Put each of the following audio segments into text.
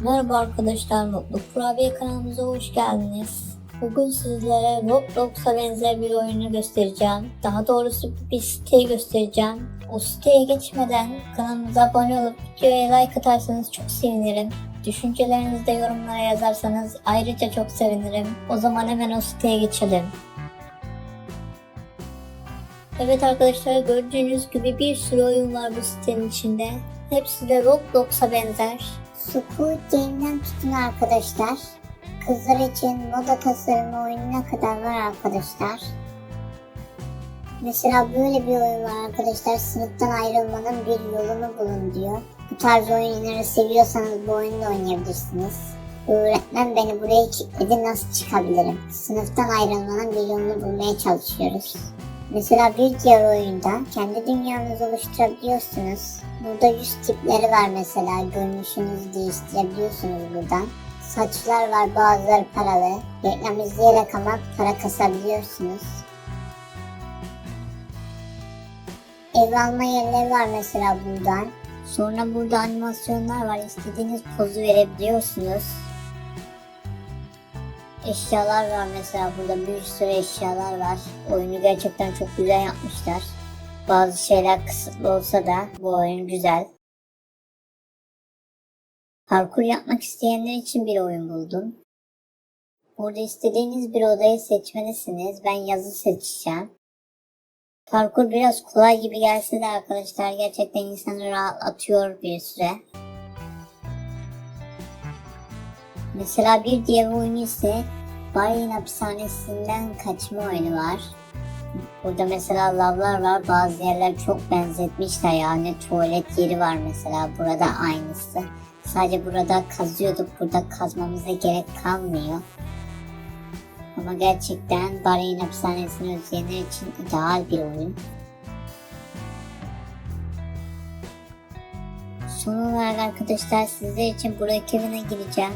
Merhaba arkadaşlar, Mutlu Kurabiye kanalımıza hoş geldiniz. Bugün sizlere Roblox'a benzer bir oyunu göstereceğim. Daha doğrusu bir siteyi göstereceğim. O siteye geçmeden kanalımıza abone olup videoya like atarsanız çok sevinirim. Düşüncelerinizi de yorumlara yazarsanız ayrıca çok sevinirim. O zaman hemen o siteye geçelim. Evet arkadaşlar gördüğünüz gibi bir sürü oyun var bu sitenin içinde. Hepsi de Roblox'a benzer. Squid Game'den tutun arkadaşlar. Kızlar için moda tasarımı oyununa kadar var arkadaşlar. Mesela böyle bir oyun var arkadaşlar. Sınıftan ayrılmanın bir yolunu bulun diyor. Bu tarz oyunları seviyorsanız bu oyunu da oynayabilirsiniz. Öğretmen beni buraya kilitledi nasıl çıkabilirim? Sınıftan ayrılmanın bir yolunu bulmaya çalışıyoruz. Mesela bir diğer oyunda kendi dünyanızı oluşturabiliyorsunuz. Burada yüz tipleri var mesela. Görünüşünüzü değiştirebiliyorsunuz buradan. Saçlar var bazıları paralı. Reklam izleyerek ama para kasabiliyorsunuz. Ev alma yerleri var mesela buradan. Sonra burada animasyonlar var. İstediğiniz pozu verebiliyorsunuz. Eşyalar var mesela burada bir sürü eşyalar var. Oyunu gerçekten çok güzel yapmışlar. Bazı şeyler kısıtlı olsa da bu oyun güzel. Parkur yapmak isteyenler için bir oyun buldum. Burada istediğiniz bir odayı seçmelisiniz. Ben yazı seçeceğim. Parkur biraz kolay gibi gelse de arkadaşlar gerçekten insanı rahatlatıyor bir süre. Mesela bir diğer oyun ise Bayin hapishanesinden kaçma oyunu var. Burada mesela lavlar var. Bazı yerler çok benzetmişler yani tuvalet yeri var mesela. Burada aynısı. Sadece burada kazıyorduk. Burada kazmamıza gerek kalmıyor. Ama gerçekten Bahreyn hapishanesini özleyenler için ideal bir oyun. Son olarak arkadaşlar sizler için Brookhaven'a gireceğim.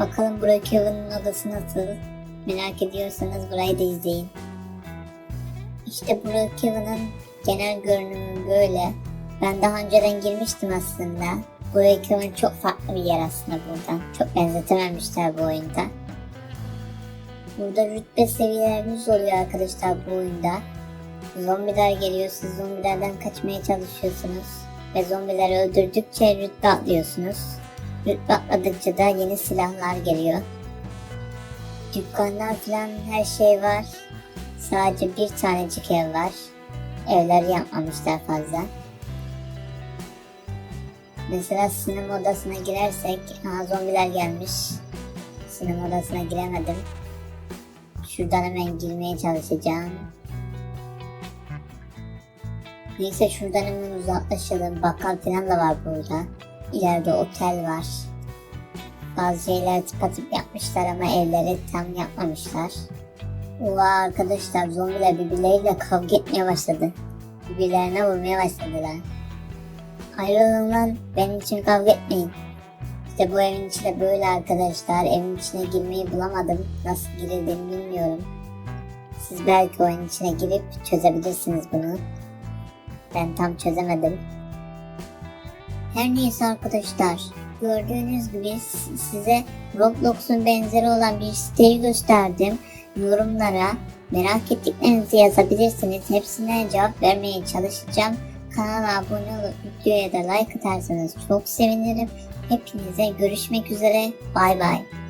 Bakalım Brookhaven'ın odası nasıl? Merak ediyorsanız burayı da izleyin. İşte Brookhaven'ın genel görünümü böyle. Ben daha önceden girmiştim aslında. Brookhaven çok farklı bir yer aslında buradan. Çok benzetememişler bu oyunda. Burada rütbe seviyeleriniz oluyor arkadaşlar bu oyunda. Zombiler geliyor, siz zombilerden kaçmaya çalışıyorsunuz. Ve zombileri öldürdükçe rütbe atlıyorsunuz. Rütbe atladıkça da yeni silahlar geliyor. Dükkanlar falan her şey var. Sadece bir tanecik ev var. Evler yapmamışlar fazla. Mesela sinema odasına girersek, ha zombiler gelmiş. Sinema odasına giremedim. Şuradan hemen girmeye çalışacağım. Neyse şuradan hemen uzaklaşalım. Bakkal falan da var burada. İleride otel var. Bazı şeyler tıpatıp yapmışlar ama evleri tam yapmamışlar. Oha arkadaşlar zombiler birbirleriyle kavga etmeye başladı. Birbirlerine vurmaya başladılar. Ayrılın lan benim için kavga etmeyin. İşte bu evin içi de böyle arkadaşlar. Evin içine girmeyi bulamadım. Nasıl girildiğini bilmiyorum. Siz belki oyun içine girip çözebilirsiniz bunu. Ben tam çözemedim. Her neyse arkadaşlar. Gördüğünüz gibi size Roblox'un benzeri olan bir siteyi gösterdim. Yorumlara merak ettiklerinizi yazabilirsiniz. Hepsine cevap vermeye çalışacağım. Kanala abone olup videoya da like atarsanız çok sevinirim. Hepinize görüşmek üzere. Bay bay.